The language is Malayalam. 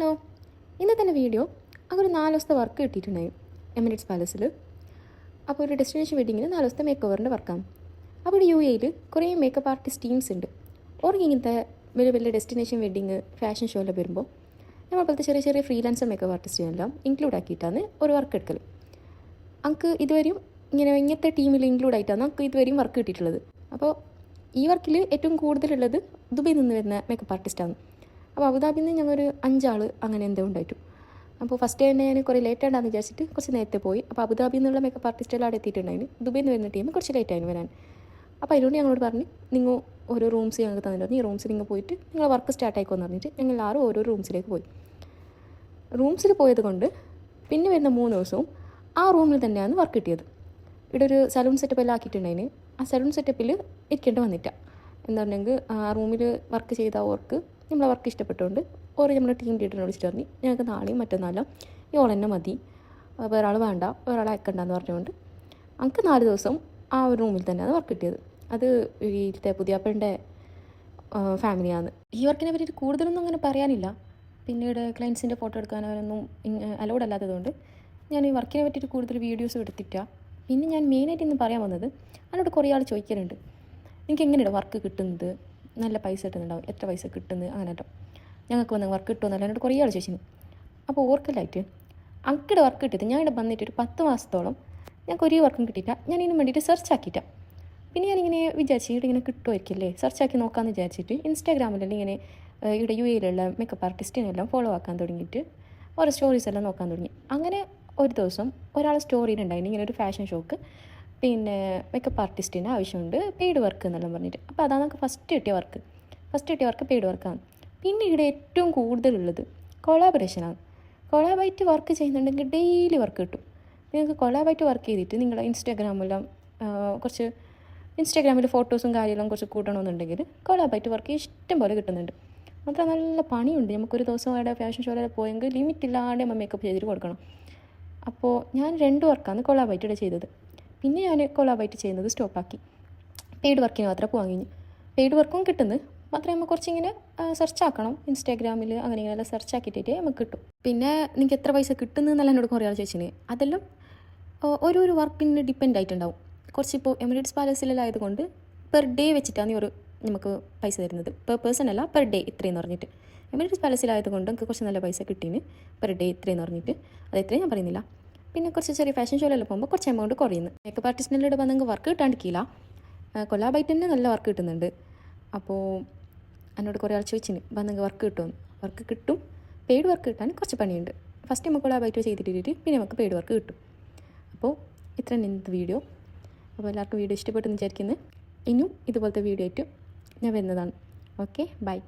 ഹലോ ഇന്നത്തെ വീഡിയോ. അങ്ങനെ നാല് ദിവസത്തെ വർക്ക് കിട്ടിയിട്ടുണ്ടായി എമിറേറ്റ്സ് പാലസിൽ അപ്പോൾ ഒരു ഡെസ്റ്റിനേഷൻ വെഡിങ്ങിന് നാല് ദിവസത്തെ മേക്ക് ഓവറിന്റെ വർക്കാണ് അപ്പോൾ യു എയിൽ കുറേ മേക്കപ്പ് ആർട്ടിസ്റ്റ് ടീംസ് ഉണ്ട്. ഓർക്ക് ഇങ്ങനത്തെ വലിയ വലിയ ഡെസ്റ്റിനേഷൻ വെഡിങ് ഫാഷൻ ഷോയിലൊക്കെ വരുമ്പോൾ നമ്മൾ പോലത്തെ ചെറിയ ചെറിയ ഫ്രീലാൻസർ മേക്കപ്പ് ആർട്ടിസ്റ്റിനെല്ലാം ഇൻക്ലൂഡ് ആക്കിയിട്ടാണ് ഒരു വർക്ക് എടുക്കൽ നമുക്ക് ഇതുവരെയും ഇങ്ങനെ ഇങ്ങനത്തെ ടീമിൽ ഇൻക്ലൂഡ് ആയിട്ടാണ് നമുക്ക് ഇതുവരെയും വർക്ക് കിട്ടിയിട്ടുള്ളത്. അപ്പോൾ ഈ വർക്കിൽ ഏറ്റവും കൂടുതലുള്ളത് ദുബൈയിൽ നിന്ന് വരുന്ന മേക്കപ്പ് ആർട്ടിസ്റ്റാണ് അപ്പോൾ അബുദാബിയിൽ നിന്ന് ഞങ്ങളൊരു അഞ്ചാൾ അങ്ങനെ എന്തോ ഉണ്ടായിട്ടു. അപ്പോൾ ഫസ്റ്റ് തന്നെ ഞാൻ കുറേ ലേറ്റ് ആണെന്ന് വിചാരിച്ചിട്ട് കുറച്ച് നേരത്തെ പോയി. അപ്പോൾ അബുദാബിയിൽ നിന്നുള്ള മേക്കപ്പ് ആർട്ടിസ്റ്റുകൾ അവിടെ എത്തിയിട്ടുണ്ടായിരുന്നു ദുബൈയിൽ നിന്ന് വരുന്ന ടീം കുറച്ച് ലേറ്റ് ആയിരുന്നു വരാൻ. അപ്പോൾ അതിനോട് ഞങ്ങളോട് പറഞ്ഞു നിങ്ങൾ ഓരോ റൂംസ് ഞങ്ങൾക്ക് തന്നിട്ടുണ്ട് ഈ റൂംസിൽ നിങ്ങൾ പോയിട്ട് നിങ്ങൾ വർക്ക് സ്റ്റാർട്ട് ആയിക്കോന്ന് പറഞ്ഞിട്ട് ഞങ്ങൾ ആറ് ഓരോ റൂംസിലേക്ക് പോയി. റൂംസിൽ പോയത് കൊണ്ട് പിന്നെ വരുന്ന മൂന്ന് ദിവസവും ആ റൂമിൽ തന്നെയാണ് വർക്ക് കിട്ടിയത്. ഇവിടെ ഒരു സലൂൺ സെറ്റപ്പ് എല്ലാം ആക്കിയിട്ടുണ്ടായിന്. ആ സലൂൺ സെറ്റപ്പിൽ ഇരിക്കേണ്ടി വന്നിട്ടാണ് എന്താ പറഞ്ഞെങ്കിൽ ആ റൂമിൽ വർക്ക് ചെയ്ത അവർക്ക് നമ്മളെ വർക്ക് ഇഷ്ടപ്പെട്ടുകൊണ്ട് ഓരോ നമ്മുടെ ടീം ലീഡറിനെ വിളിച്ചിട്ട് പറഞ്ഞു ഞങ്ങൾക്ക് നാളെയും മറ്റന്നാളും ഈ ഓൾ തന്നെ മതി. വേറെ ആൾ വേണ്ട വേറെ അയക്കണ്ട എന്ന് പറഞ്ഞുകൊണ്ട് അങ്ങക്ക് നാല് ദിവസം ആ ഒരു റൂമിൽ തന്നെയാണ് വർക്ക് കിട്ടിയത്. അത് വീട്ടിലത്തെ പുതിയാപ്പന്റെ ഫാമിലിയാണ് ഈ വർക്കിനെ പറ്റിയിട്ട് കൂടുതലൊന്നും അങ്ങനെ പറയാനില്ല. പിന്നീട് ക്ലയൻസിന്റെ ഫോട്ടോ എടുക്കാനൊന്നും അലൗഡ് അല്ലാത്തതുകൊണ്ട് ഞാൻ ഈ വർക്കിനെ പറ്റിയിട്ട് കൂടുതൽ വീഡിയോസ് എടുത്തിട്ട. പിന്നെ ഞാൻ മെയിനായിട്ട് ഇന്ന് പറയാൻ വന്നത് അതിനോട് കുറേ ആൾ ചോദിക്കലുണ്ട്. നിങ്ങൾക്ക് എങ്ങനെയാണ് വർക്ക് കിട്ടുന്നത്? നല്ല പൈസ കിട്ടുന്നുണ്ടാവും. എത്ര പൈസ കിട്ടുന്നത് അങ്ങനെ കേട്ടോ. ഞങ്ങൾക്ക് വന്ന് വർക്ക് കിട്ടുമെന്നല്ല എന്നോട് കുറേ ആൾ ചോദിച്ചിരുന്നു. അപ്പോൾ ഓർക്കലായിട്ട് അങ്കിടെ വർക്ക് കിട്ടിയത് ഞാൻ ഇവിടെ വന്നിട്ട് ഒരു പത്ത് മാസത്തോളം ഞങ്ങൾക്ക് ഒരേ വർക്കും കിട്ടിയില്ല. ഞാൻ ഇതിന് വേണ്ടിയിട്ട് സെർച്ച് ആക്കിയിട്ട. പിന്നെ ഞാനിങ്ങനെ വിചാരിച്ചു ഇവിടെ ഇങ്ങനെ കിട്ടുമായിരിക്കില്ലേ സെർച്ച് ആക്കി നോക്കാമെന്ന് വിചാരിച്ചിട്ട് ഇൻസ്റ്റാഗ്രാമിലെല്ലാം ഇങ്ങനെ ഇവിടെ യു എയിലുള്ള മേക്കപ്പ് ആർട്ടിസ്റ്റിനെല്ലാം ഫോളോ ആക്കാൻ തുടങ്ങിയിട്ട് ഓരോ സ്റ്റോറീസ് എല്ലാം നോക്കാൻ തുടങ്ങി. അങ്ങനെ ഒരു ദിവസം ഒരാൾ സ്റ്റോറിയിലുണ്ടായിരുന്നു ഇങ്ങനെ ഒരു ഫാഷൻ ഷോക്ക് പിന്നെ മേക്കപ്പ് ആർട്ടിസ്റ്റിന് ആവശ്യമുണ്ട്. പെയ്ഡ് വർക്ക് എന്നെല്ലാം പറഞ്ഞിട്ട്. അപ്പോൾ അതാണ് നമുക്ക് ഫസ്റ്റ് കിട്ടിയ വർക്ക് ഫസ്റ്റ് കിട്ടിയ വർക്ക് പെയ്ഡ് വർക്കാണ് പിന്നെ ഇവിടെ ഏറ്റവും കൂടുതലുള്ളത് കൊളാബറേഷനാണ് കൊളാബായിട്ട് വർക്ക് ചെയ്യുന്നുണ്ടെങ്കിൽ ഡെയിലി വർക്ക് കിട്ടും. നിങ്ങൾക്ക് കൊളാബായിട്ട് വർക്ക് ചെയ്തിട്ട് നിങ്ങളുടെ ഇൻസ്റ്റാഗ്രാമെല്ലാം കുറച്ച് ഇൻസ്റ്റാഗ്രാമിൽ ഫോട്ടോസും കാര്യമെല്ലാം കുറച്ച് കൂട്ടണമെന്നുണ്ടെങ്കിൽ കൊളാബായിട്ട് വർക്ക് ഇഷ്ടം പോലെ കിട്ടുന്നുണ്ട്. മാത്രം നല്ല പണിയുണ്ട്. നമുക്കൊരു ദിവസം അവിടെ ഫാഷൻ ഷോയിലൊക്കെ പോയെങ്കിൽ ലിമിറ്റ് ഇല്ലാണ്ട് നമ്മൾ മേക്കപ്പ് ചെയ്തിട്ട് കൊടുക്കണം. അപ്പോൾ ഞാൻ രണ്ട് വർക്കാണ് കൊളാബായിട്ട് ചെയ്തത്. പിന്നെ ഞാൻ കൊളാബായിട്ട് ചെയ്യുന്നത് സ്റ്റോപ്പാക്കി പെയ്ഡ് വർക്കിന് മാത്രമേ പോകാൻ കഴിഞ്ഞു. പെയ്ഡ് വർക്കും കിട്ടുന്നു. മാത്രമേ നമ്മൾ കുറച്ചിങ്ങനെ സെർച്ച് ആക്കണം. ഇൻസ്റ്റാഗ്രാമിൽ അങ്ങനെ ഇങ്ങനെയെല്ലാം സെർച്ച് ആക്കിയിട്ടേ നമുക്ക് കിട്ടും. പിന്നെ നിങ്ങൾക്ക് എത്ര പൈസ കിട്ടുന്നതെന്നല്ല എന്നോട് കുറേ ആൾ ചോദിച്ചിന്. അതെല്ലാം ഓരോ ഓരോരോ വർക്കിന് ഡിപ്പെൻഡ് ആയിട്ടുണ്ടാവും. കുറച്ചിപ്പോൾ എമിറേറ്റ്സ് പാലസിലായതുകൊണ്ട് പെർ ഡേ വെച്ചിട്ടാണ് ഒരു നമുക്ക് പൈസ തരുന്നത്. പെർ പേഴ്സൺ അല്ല പെർ ഡേ ഇത്രയെന്ന് പറഞ്ഞിട്ട്. എമിറേറ്റ്സ് പാലസിലായതുകൊണ്ട് നമുക്ക് കുറച്ച് നല്ല പൈസ കിട്ടീന്. പെർ ഡേ ഇത്രയെന്ന് പറഞ്ഞിട്ട്. അത് ഇത്രയും ഞാൻ പറയുന്നില്ല. പിന്നെ കുറച്ച് ചെറിയ ഫാഷൻ ഷോയിലെല്ലാം പോകുമ്പോൾ കുറച്ച് എമൗണ്ട് കുറയുന്നു. മേക്കപ്പ് ആർട്ടിസ്റ്റിനെല്ലാം ഇടുമ്പോൾ വന്നെങ്കിൽ വർക്ക് കിട്ടാണ്ടിരിക്കില്ല. കൊല്ലാബായിട്ട് തന്നെ നല്ല വർക്ക് കിട്ടുന്നുണ്ട്. അപ്പോൾ എന്നോട് കുറേ ആൾ ചോദിച്ചിന് വന്നെങ്കിൽ വർക്ക് കിട്ടുമെന്ന് വർക്ക് കിട്ടും. പെയ്ഡ് വർക്ക് കിട്ടാൻ കുറച്ച് പണിയുണ്ട്. ഫസ്റ്റ് നമുക്ക് കൊല്ലാബായിട്ട് ചെയ്തിട്ടിട്ട് പിന്നെ നമുക്ക് പെയ്ഡ് വർക്ക് കിട്ടും. അപ്പോൾ ഇത്ര ഇന്നത്തെ വീഡിയോ അപ്പോൾ എല്ലാവർക്കും വീഡിയോ ഇഷ്ടപ്പെട്ടെന്ന് വിചാരിക്കുന്നത് ഇനിയും ഇതുപോലത്തെ വീഡിയോ ആയിട്ട് ഞാൻ വരുന്നതാണ്. Okay bye